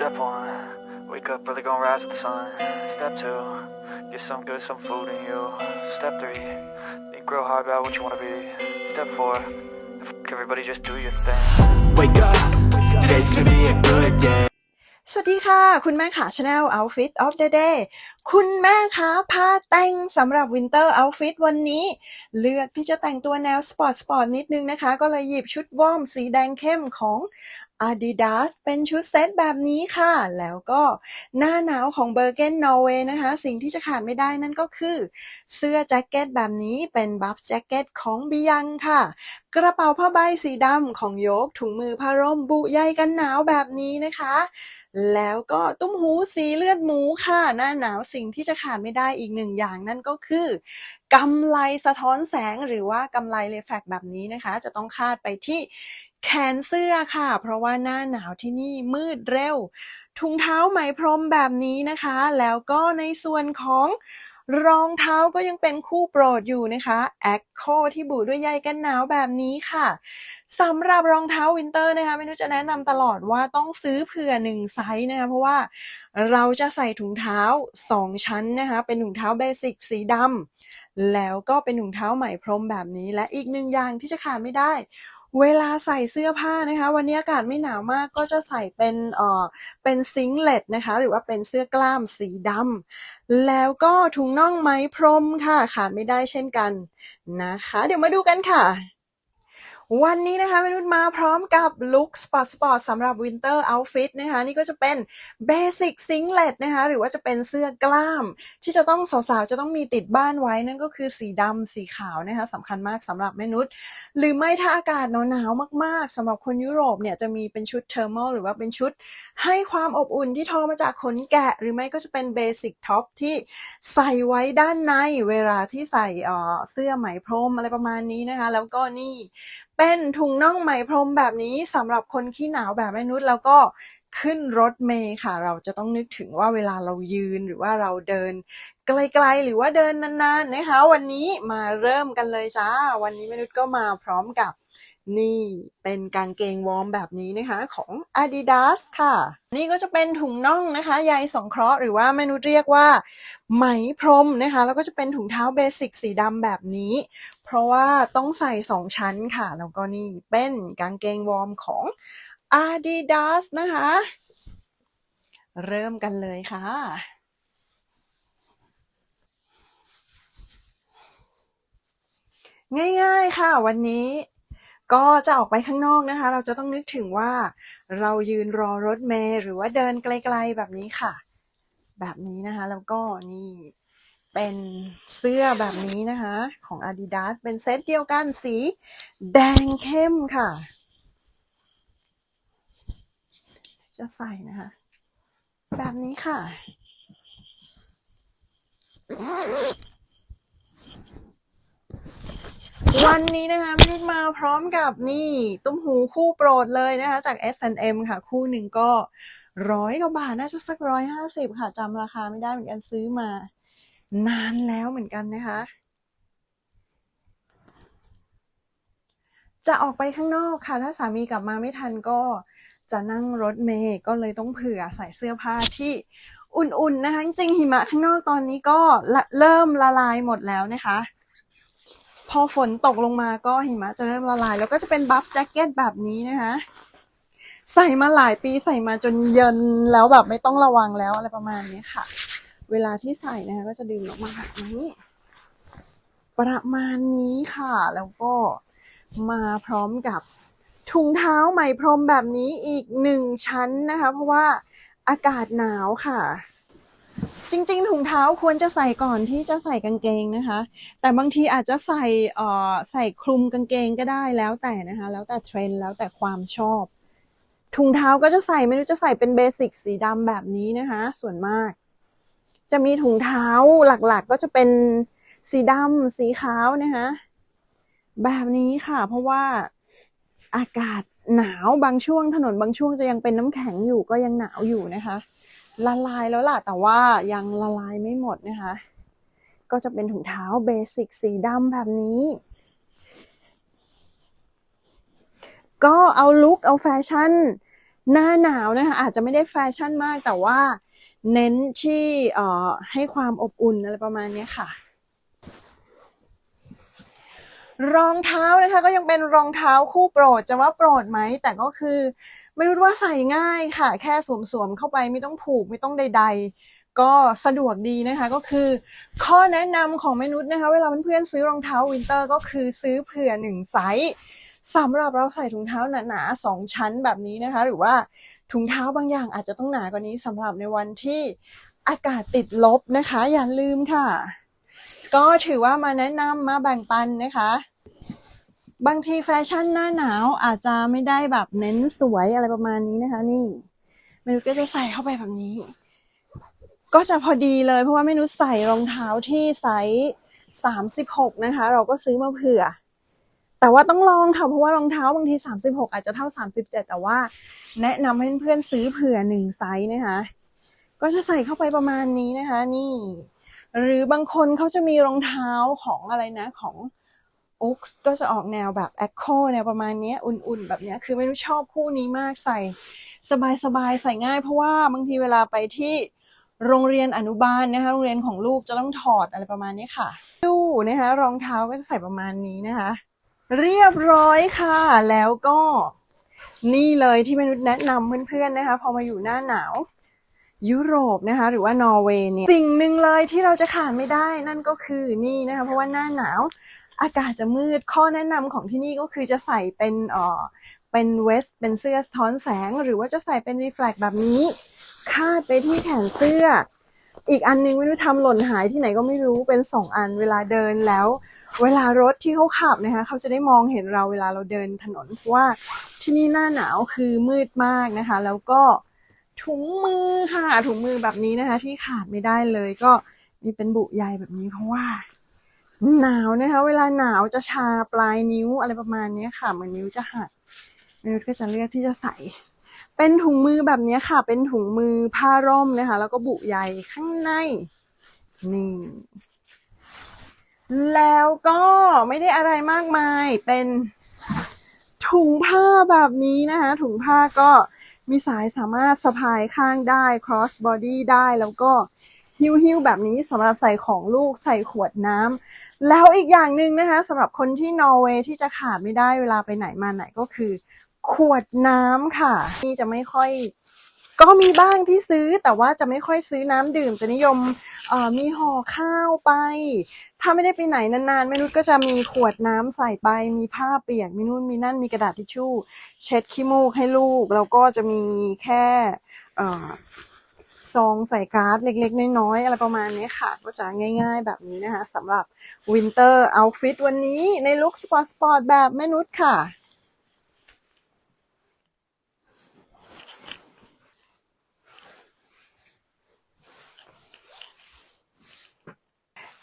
Step one, wake up early, gonna rise with the sun. Step two, get some good, some food in you. Step three, think real hard about what you wanna be. Step four, f- everybody just do your thing. Wake up, today's gonna be a good day. สวัสดีค่ะ คุณแม่ขาชาแนล Outfit of the Day คุณแม่คะผ้าแต่งสำหรับ Winter Outfit วันนี้ เลือกที่จะแต่งตัวแนวสปอร์ตสปอร์ตนิดนึงนะคะ ก็เลยหยิบชุดวอร์มสีแดงเข้มของ Adidas เป็นชุดเซตแบบนี้ค่ะ แล้วก็หน้าหนาวของ Bergen Norway นะคะ สิ่งที่จะขาดไม่ได้นั่นก็คือ เสื้อแจ็คเก็ตแบบนี้เป็นบัฟแจ็คเก็ตของบิยังค่ะ กระเป๋าผ้าใบสีดำของโยกถุงมือผ้าร่มบุใยกันหนาวแบบนี้นะคะ แล้วก็ตุ้มหูสีเลือดหมูค่ะ หน้าหนาวสิ่งที่จะขาดไม่ได้อีกหนึ่งอย่างนั่นก็คือ กำไรสะท้อนแสงหรือว่ากำไลเลแฟกแบบนี้นะคะ จะต้องคาดไปที่แขนเสื้อค่ะ เพราะว่าหน้าหนาวที่นี่มืดเร็ว ถุงเท้าไหมพรมแบบนี้นะคะ แล้วก็ในส่วนของ รองเท้าก็ยังเป็นคู่โปรดอยู่นะคะแอคโคที่บูด้วยใยกันหนาวแบบนี้ค่ะสำหรับรองเท้าวินเตอร์นะคะไม่รู้จะแนะนำตลอดว่าต้องซื้อเผื่อหนึ่งไซส์นะคะเพราะว่าเราจะใส่ถุงเท้า 2 ชั้นนะคะเป็นถุงเท้าเบสิกสีดำแล้วก็เป็นถุงเท้าไหมพรมแบบนี้และอีกหนึ่งอย่างที่จะขาดไม่ได้ เวลาใส่เสื้อผ้านะคะ วันนี้อากาศไม่หนาวมากก็จะใส่เป็นเอ่อเป็นซิงเล็ตนะคะ หรือว่าเป็นเสื้อกล้ามสีดำแล้วก็ถุงน่องไหมพรมค่ะขาดไม่ได้เช่นกันนะคะ เดี๋ยวมาดูกันค่ะ วันนี้นะคะมนุษมาพร้อมกับลุคสปอร์ตสปอร์ตสำหรับ Winter Outfit นะคะ นี่ก็จะเป็น Basic Singlet นะคะ หรือว่าจะเป็นเสื้อกล้าม ที่จะต้องสาวๆ จะต้องมีติดบ้านไว้นั่นก็คือสีดำสีขาวนะคะสำคัญมากสำหรับแม่นุษหรือไม่ถ้าอากาศหนาวๆมากๆสำหรับคนยุโรปเนี่ยจะมีเป็นชุดเทอร์ม l หรือว่าเป็นชุด ให้ความอบอุ่นที่ทอมาจากขนแกะ หรือไม่ก็จะเป็นเบสิกท็อปที่ใส่ไว้ด้านในเวลาที่ใส่เออเสื้อไหมพรมอะไรประมาณนี้นะคะ แล้วก็นี่เป็นถุงน่องไหมพรมแบบนี้สำหรับคนขี้หนาวแบบแม่นุษแล้วก็ขึ้นรถเมย์ค่ะ เราจะต้องนึกถึงว่าเวลาเรายืนหรือว่าเราเดิน ไกลๆหรือว่าเดินนานๆนะคะ วันนี้มาเริ่มกันเลยจ้า วันนี้แม่นุษก็มาพร้อมกับ นี่เป็นกางเกงวอร์มแบบนี้นะคะของ Adidas ค่ะ นี่ก็จะเป็นถุงน่องนะคะใยสงเคราะห์หรือว่าแมนุษเรียกว่า ไหมพรมนะคะ แล้วก็จะเป็นถุงเท้าเบสิกสีดำแบบนี้ เพราะว่าต้องใส่สองชั้นค่ะ แล้วก็นี่เป็นกางเกงวอร์มของ Adidas นะคะ เริ่มกันเลยค่ะง่ายๆค่ะวันนี้ ก็จะออกไปข้างนอกนะคะ เราจะต้องนึกถึงว่าเรายืนรอรถเมล์หรือว่าเดินไกลๆแบบนี้ค่ะ แบบนี้นะคะ แล้วก็นี่เป็นเสื้อแบบนี้นะคะ ของ Adidas เป็นเซตเดียวกันสีแดงเข้มค่ะ จะใส่นะคะ แบบนี้ค่ะ วันนี้นะคะมินมาพร้อมกับนี่ตุ้มหูคู่โปรดเลยนะคะ จาก S&M ค่ะ คู่หนึ่งก็ร้อยกว่าบาทน่าจะสักร้อยห้าสิบค่ะจำราคาไม่ได้เหมือนกันซื้อมา นานแล้วเหมือนกันนะคะ จะออกไปข้างนอกค่ะ ถ้าสามีกลับมาไม่ทันก็จะนั่งรถเมย์ก็เลยต้องเผื่อใส่เสื้อผ้าที่อุ่นๆนะคะจริงหิมะข้างนอกตอนนี้ก็เริ่มละลายหมดแล้วนะคะ พอฝนตกลงมาก็หิมะจะเริ่มละลาย แล้วก็จะเป็นบัฟแจ็คเก็ตแบบนี้นะคะใส่มาหลายปีใส่มาจนเยินแล้วแบบไม่ต้องระวังแล้วอะไรประมาณนี้ค่ะ เวลาที่ใส่นะคะก็จะดึงออกมาแบบนี้ ประมาณนี้ค่ะ แล้วก็มาพร้อมกับถุงเท้าไหมพรมแบบนี้อีกหนึ่งชั้นนะคะ เพราะว่าอากาศหนาวค่ะ จริง ๆ ถุงเท้าควรจะใส่ก่อนที่จะใส่กางเกงนะคะ แต่บางทีอาจจะใส่เอ่อใส่คลุมกางเกงก็ได้แล้วแต่นะคะ แล้วแต่เทรนด์แล้วแต่ความชอบ ถุงเท้าก็จะใส่ไม่รู้จะใส่เป็นเบสิกสีดำแบบนี้นะคะ ส่วนมาก จะมีถุงเท้าหลักๆ ก็จะเป็นสีดำสีขาวนะคะแบบนี้ค่ะ เพราะว่าอากาศหนาวบางช่วงถนนบางช่วงจะยังเป็นน้ำแข็งอยู่ก็ยังหนาวอยู่นะคะ ละลายแล้วล่ะ แต่ว่ายังละลายไม่หมดนะคะ ก็จะเป็นถุงเท้าเบสิกสีดำแบบนี้ ก็เอาลุคเอาแฟชั่นหน้าหนาวนะคะ อาจจะไม่ได้แฟชั่นมากแต่ว่าเน้นที่เอ่อให้ความอบอุ่นอะไรประมาณนี้ค่ะ รองเท้านะคะก็ยังเป็นรองเท้าคู่โปรดจะว่าโปรดไหมแต่ก็คือ ไม่รู้ว่าใส่ง่ายค่ะ แค่สวมๆเข้าไปไม่ต้องผูกไม่ต้องใด ๆ ก็สะดวกดีนะคะก็คือ ข้อแนะนำของมนุษย์นะคะ เวลาเพื่อนๆซื้อรองเท้าวินเตอร์ ก็คือซื้อเผื่อหนึ่งไซส์สำหรับเราใส่ถุงเท้าหนาๆสองชั้นแบบนี้นะคะ หรือว่าถุงเท้าบางอย่างอาจจะต้องหนากว่านี้สำหรับในวันที่อากาศติดลบนะคะ อย่าลืมค่ะ ก็ถือว่ามาแนะนำมาแบ่งปันนะคะ บางทีแฟชั่นหน้าหนาวอาจจะไม่ได้แบบเน้นสวยอะไรประมาณนี้นะคะ นี่เมนุก็จะใส่เข้าไปแบบนี้ ก็จะพอดีเลยเพราะว่าเมนุใส่รองเท้าที่ไซส์สามสิบหกนะคะ เราก็ซื้อมาเผื่อ แต่ว่าต้องลองค่ะเพราะว่ารองเท้าบางทีสามสิบหกอาจจะเท่าสามสิบเจ็ดแต่ว่า แนะนำให้เพื่อนๆซื้อเผื่อหนึ่งไซส์นะคะ ก็จะใส่เข้าไปประมาณนี้นะคะ นี่ หรือบางคนเขาจะมีรองเท้าของอะไรนะของ อุ๊กก็จะออกแนวแบบแอคโคแนวประมาณนี้อุ่นๆ แบบนี้คือไม่รู้ชอบคู่นี้มากใส่สบายๆ ใส่ง่ายเพราะว่าบางทีเวลาไปที่โรงเรียนอนุบาลนะคะ โรงเรียนของลูกจะต้องถอดอะไรประมาณนี้ค่ะดูนะคะ รองเท้าก็จะใส่ประมาณนี้นะคะ เรียบร้อยค่ะ แล้วก็นี่เลยที่มนุษย์แนะนำเพื่อนๆนะคะ พอมาอยู่หน้าหนาวยุโรปนะคะ หรือว่านอร์เวย์เนี่ยสิ่งหนึ่งเลยที่เราจะขาดไม่ได้นั่นก็คือนี่นะคะ เพราะว่าหน้าหนาว อากาศจะมืดข้อแนะนำของที่นี่ก็คือจะใส่เป็นเอ่อเป็นเวสเป็นเสื้อสะท้อนแสง หรือว่าจะใส่เป็นรีเฟล็กแบบนี้ คาดไปที่แขนเสื้อ อีกอันนึงไม่รู้ทำหล่นหายที่ไหนก็ไม่รู้เป็นสองอันเวลาเดินแล้ว เวลารถที่เขาขับนะคะเขาจะได้มองเห็นเราเวลาเราเดินถนนเพราะว่าที่นี่หน้าหนาวคือมืดมากนะคะ แล้วก็ถุงมือค่ะถุงมือแบบนี้นะคะ ที่ขาดไม่ได้เลยก็มีเป็นบุใยแบบนี้เพราะว่า หนาวนะคะเวลาหนาวจะชาปลายนิ้วอะไรประมาณนี้ค่ะ เหมือนนิ้วจะหักมนุษย์ก็จะเลือกที่จะใส่ เป็นถุงมือแบบนี้ค่ะ เป็นถุงมือผ้าร่มนะคะแล้วก็บุใยข้างในนี่แล้วก็ไม่ได้อะไรมากมายเป็นถุงผ้าแบบนี้นะคะถุงผ้าก็มีสายสามารถสะพายข้างได้ cross body ได้แล้วก็ หิ้วๆ แบบนี้สำหรับใส่ของลูกใส่ขวดน้ำแล้วอีกอย่างหนึ่งนะคะสำหรับคนที่นอร์เวย์ที่จะขาดไม่ได้เวลาไปไหนมาไหนก็คือ ขวดน้ำค่ะนี่จะไม่ค่อยก็มีบ้างที่ซื้อแต่ว่าจะไม่ค่อยซื้อน้ำดื่ม จะนิยมมีห่อข้าวไป ถ้าไม่ได้ไปไหนนานๆแม่นุชก็จะมีขวดน้ำใส่ไป มีผ้าเปียกมีนู่นมีนั่นมีกระดาษทิชชู่ เช็ดขี้มูกให้ลูก แล้วก็จะมีแค่ ซองใส่การ์ดเล็กๆ น้อยๆ อะไรประมาณนี้ค่ะ ก็จะง่ายๆ แบบนี้นะคะสำหรับวินเตอร์เอาฟิตวันนี้ในลุคสปอร์ตสปอร์ตแบบแม่นุชค่ะ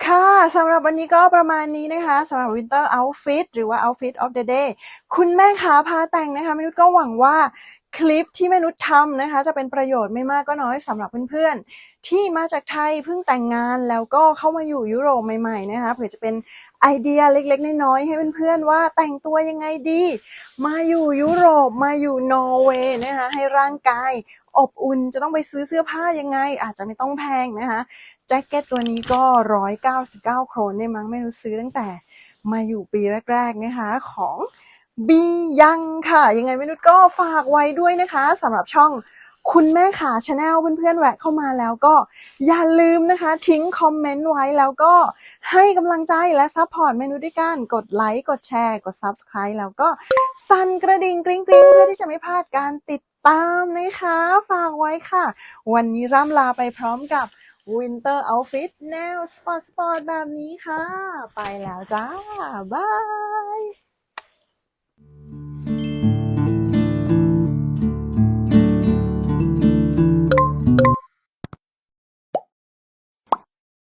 ค่ะสำหรับวันนี้ก็ประมาณนี้นะคะสำหรับ Winter Outfit หรือว่า Outfit of the Day คุณแม่ขาพาแต่งนะคะมนุษย์ก็หวังว่าคลิปที่มนุษย์ทำนะคะ จะเป็นประโยชน์ไม่มากก็น้อยสำหรับเพื่อนๆ ที่มาจากไทยเพิ่งแต่งงานแล้วก็เข้ามาอยู่ยุโรปใหม่ๆนะคะเผื่อจะเป็นไอเดียเล็กๆ น้อยๆให้เพื่อนๆว่าแต่งตัวยังไงดี มาอยู่ยุโรปมาอยู่นอร์เวย์นะคะให้ร่างกายอบอุ่นจะต้องไปซื้อเสื้อผ้ายังไง อาจจะไม่ต้องแพงนะคะ แจ็คเก็ตตัวนี้ก็199โครนได้มั้งไม่รู้ซื้อตั้งแต่มาอยู่ปีแรกๆนะคะของบียังค่ะ ยังไงไม่รู้ก็ฝากไว้ด้วยนะคะสำหรับช่องคุณแม่ขาชาแนลเพื่อนๆแวะเข้ามาแล้วก็อย่าลืมนะคะ ทิ้งคอมเมนต์ไว้แล้วก็ให้กำลังใจและซัพพอร์ตเมนูด้วยกันกดไลค์กดแชร์ กด Subscribe แล้วก็สั่นกระดิ่งกริ๊งกริ๊งเพื่อที่จะไม่พลาดการติดตามนะคะ ฝากไว้ค่ะ วันนี้ร่ำลาไปพร้อมกับ วินเตอร์เอาฟิตแนวสปอร์ตสปอร์ตแบบนี้ค่ะ ไปแล้วจ้า บาย